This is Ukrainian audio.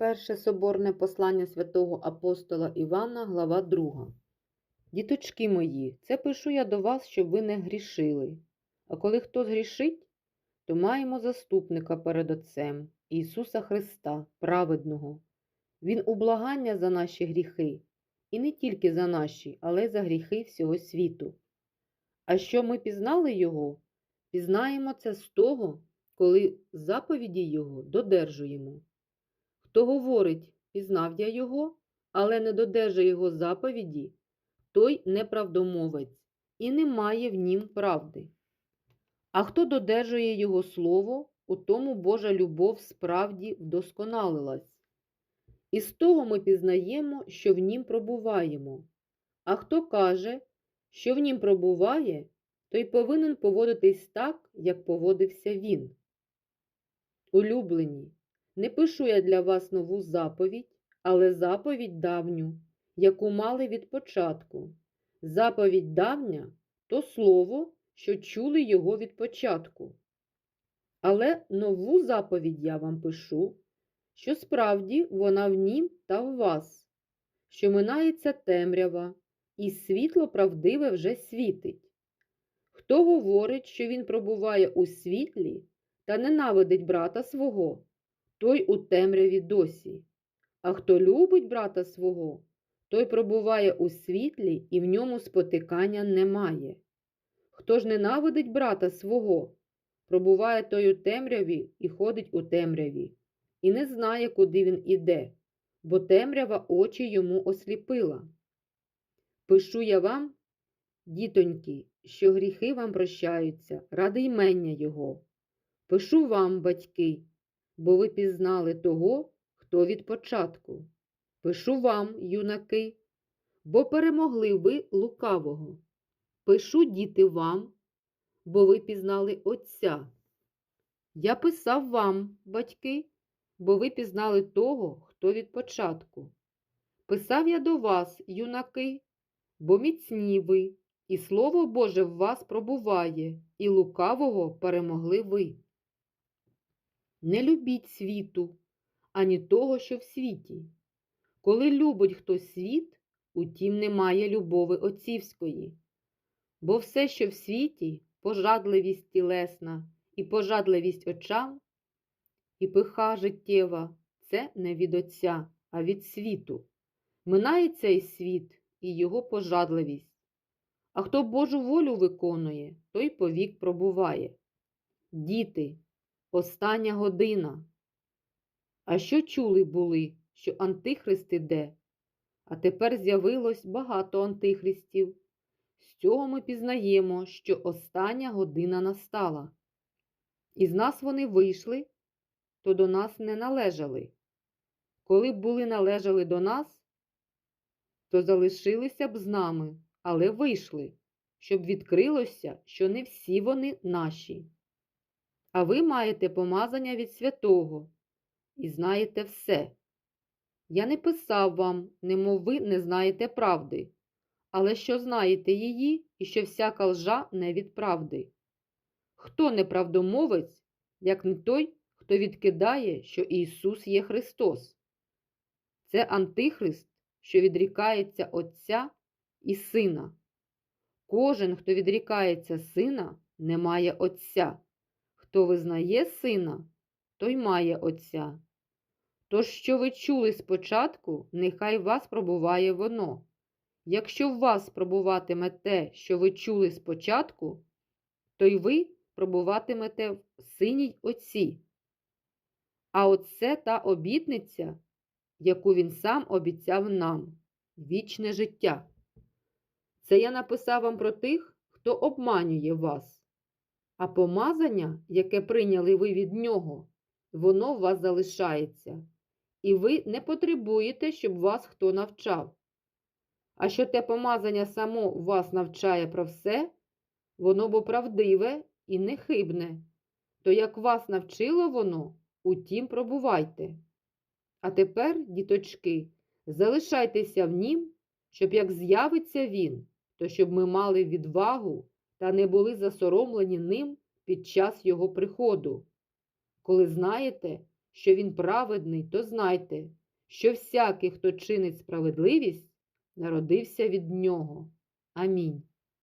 Перше соборне послання святого апостола Івана, глава 2. Діточки мої, це пишу я до вас, щоб ви не грішили. А коли хто згрішить, то маємо заступника перед Отцем Ісуса Христа, праведного. Він ублагання за наші гріхи, і не тільки за наші, але й за гріхи всього світу. А що ми пізнали Його, пізнаємо це з того, коли заповіді Його додержуємо. Хто говорить, пізнав я його, але не додержує його заповіді, той неправдомовець і не має в нім правди. А хто додержує його слово, у тому Божа любов справді вдосконалилась. І з того ми пізнаємо, що в нім пробуваємо. А хто каже, що в нім пробуває, той повинен поводитись так, як поводився він. Улюблені. Не пишу я для вас нову заповідь, але заповідь давню, яку мали від початку. Заповідь давня то слово, що чули його від початку. Але нову заповідь я вам пишу, що справді вона в нім та в вас, що минається темрява, і світло правдиве вже світить. Хто говорить, що він пробуває у світлі та ненавидить брата свого, той у темряві досі. А хто любить брата свого, той пробуває у світлі і в ньому спотикання немає. Хто ж ненавидить брата свого, пробуває той у темряві і ходить у темряві, і не знає, куди він іде, бо темрява очі йому осліпила. Пишу я вам, дітоньки, що гріхи вам прощаються ради ймення Його. Пишу вам, батьки, бо ви пізнали того, хто від початку. Пишу вам, юнаки, бо перемогли ви лукавого. Пишу, діти, вам, бо ви пізнали Отця. Я писав вам, батьки, бо ви пізнали того, хто від початку. Писав я до вас, юнаки, бо міцні ви, і Слово Боже в вас пробуває, і лукавого перемогли ви. Не любіть світу, ані того, що в світі. Коли любить хтось світ, утім немає любови отцівської. Бо все, що в світі, пожадливість тілесна і пожадливість очам, і пиха життєва це не від Отця, а від світу. Минає цей світ і його пожадливість. А хто Божу волю виконує, той повік пробуває. Діти, остання година. А що чули були, що Антихрист іде? А тепер з'явилось багато антихристів. З цього ми пізнаємо, що остання година настала. Із нас вони вийшли, то до нас не належали. Коли б були належали до нас, то залишилися б з нами, але вийшли, щоб відкрилося, що не всі вони наші. А ви маєте помазання від святого і знаєте все. Я не писав вам, немов ви не знаєте правди, але що знаєте її і що всяка лжа не від правди. Хто неправдомовець, як не той, хто відкидає, що Ісус є Христос? Це Антихрист, що відрікається Отця і Сина. Кожен, хто відрікається Сина, не має Отця. Хто визнає Сина, той має Отця. Тож, що ви чули спочатку, нехай вас пробуває воно. Якщо в вас пробуватиме те, що ви чули спочатку, то й ви пробуватимете в синій Отці. А оце та обітниця, яку він сам обіцяв нам вічне життя. Це я написав вам про тих, хто обманює вас. А помазання, яке прийняли ви від нього, воно в вас залишається, і ви не потребуєте, щоб вас хто навчав. А що те помазання само вас навчає про все, воно бо правдиве і нехибне, то як вас навчило воно, утім пробувайте. А тепер, діточки, залишайтеся в нім, щоб як з'явиться він, то щоб ми мали відвагу та не були засоромлені ним під час його приходу. Коли знаєте, що він праведний, то знайте, що всякий, хто чинить справедливість, народився від нього. Амінь.